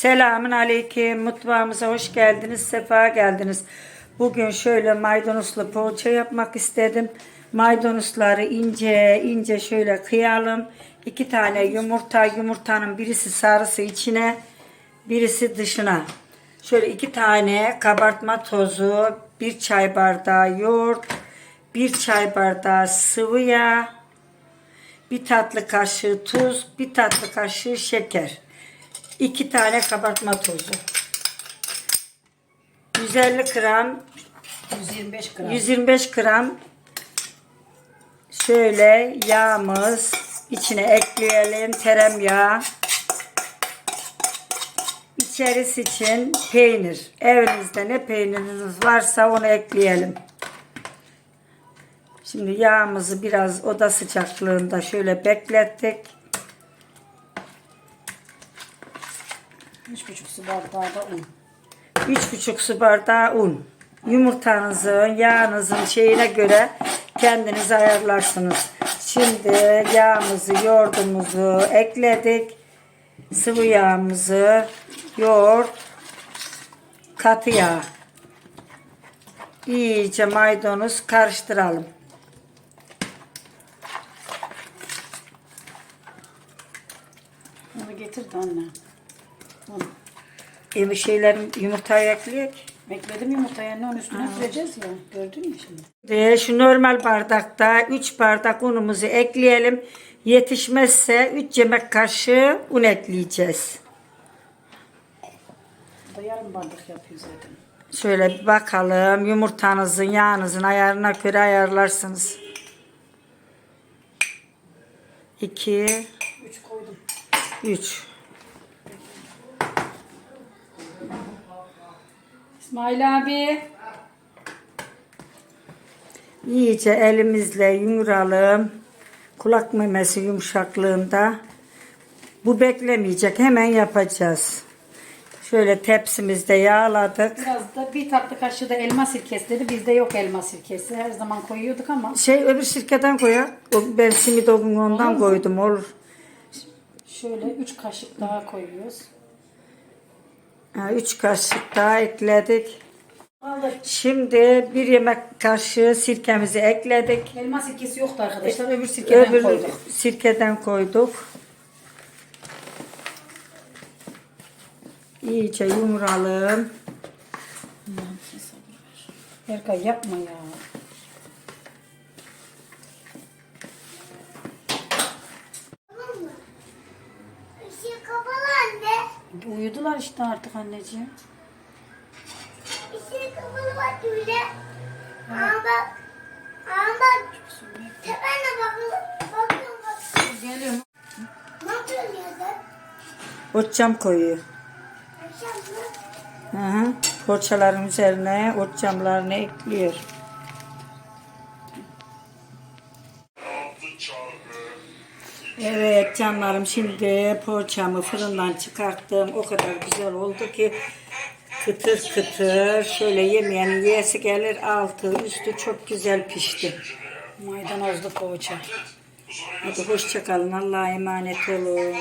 Selamün aleyküm. Mutfağımıza hoş geldiniz. Sefa geldiniz. Bugün şöyle maydanozlu poğaça yapmak istedim. Maydanozları ince ince şöyle kıyalım. İki tane yumurta. Yumurtanın birisi sarısı içine, birisi dışına. Şöyle iki tane kabartma tozu, bir çay bardağı yoğurt, bir çay bardağı sıvı yağ, bir tatlı kaşığı tuz, bir tatlı kaşığı şeker. 2 tane kabartma tozu. 150 gram, 125 gram. 125 gram şöyle yağımız içine ekleyelim. Tereyağı. İçerisi için peynir. Evinizde ne peyniriniz varsa onu ekleyelim. Şimdi yağımızı biraz oda sıcaklığında şöyle beklettik. 3,5 su bardağı da un. 3,5 su bardağı un. Yumurtanızın, yağınızın şeyine göre kendiniz ayarlarsınız. Şimdi yağımızı, yoğurdumuzu ekledik. Sıvı yağımızı, yoğurt, katı yağ. İyice maydanoz karıştıralım. Onu getir de anne. Un. E, şeylerin yumurtayı ekleyek. Bekledim yumurtayı anne onun üstüne süreceğiz ya. Gördün mü şimdi? Şimdi şu normal bardakta 3 bardak unumuzu ekleyelim. Yetişmezse 3 yemek kaşığı un ekleyeceğiz. Bu da yarım bardak yapıyor zaten. Şöyle bir bakalım yumurtanızın yağınızın ayarına göre ayarlarsınız. 2 3 koydum. 3 İsmail abi. İyice elimizle yumuralım. Kulak memesi yumuşaklığında. Bu beklemeyecek. Hemen yapacağız. Şöyle tepsimizde yağladık. Biraz da bir tatlı kaşığı da elma sirkesi dedi. Bizde yok elma sirkesi. Her zaman koyuyorduk ama Şey öbür sirkeden koyak. Ben simit ogun ondan koydum. Olur. şöyle 3 kaşık daha koyuyoruz. Ha, üç kaşık daha ekledik. Aldık. Şimdi bir yemek kaşığı sirkemizi ekledik. Elma sirkesi yoktu arkadaşlar. Öbür sirkeden Öbür koyduk. sirkeden koyduk. İyice yumuralım. Erkay yapma ya. Işığı kapalı anne. Uyudular işte artık anneciğim. Işığı kapalı bak öyle. Aa bak. Aa bak. Tepene bakın. Bakın bak. Geliyorum. Ne yapıyorsun ya sen? Otçam koyuyor. Akşam mı? Hı hı. Poğaçaların üzerine ot camlarını ekliyor. Evet canlarım şimdi poğaçamı fırından çıkarttım. O kadar güzel oldu ki kıtır kıtır şöyle yemeyenin yiyesi gelir altı üstü çok güzel pişti. Maydanozlu poğaça. Hadi hoşçakalın Allah'a emanet olun.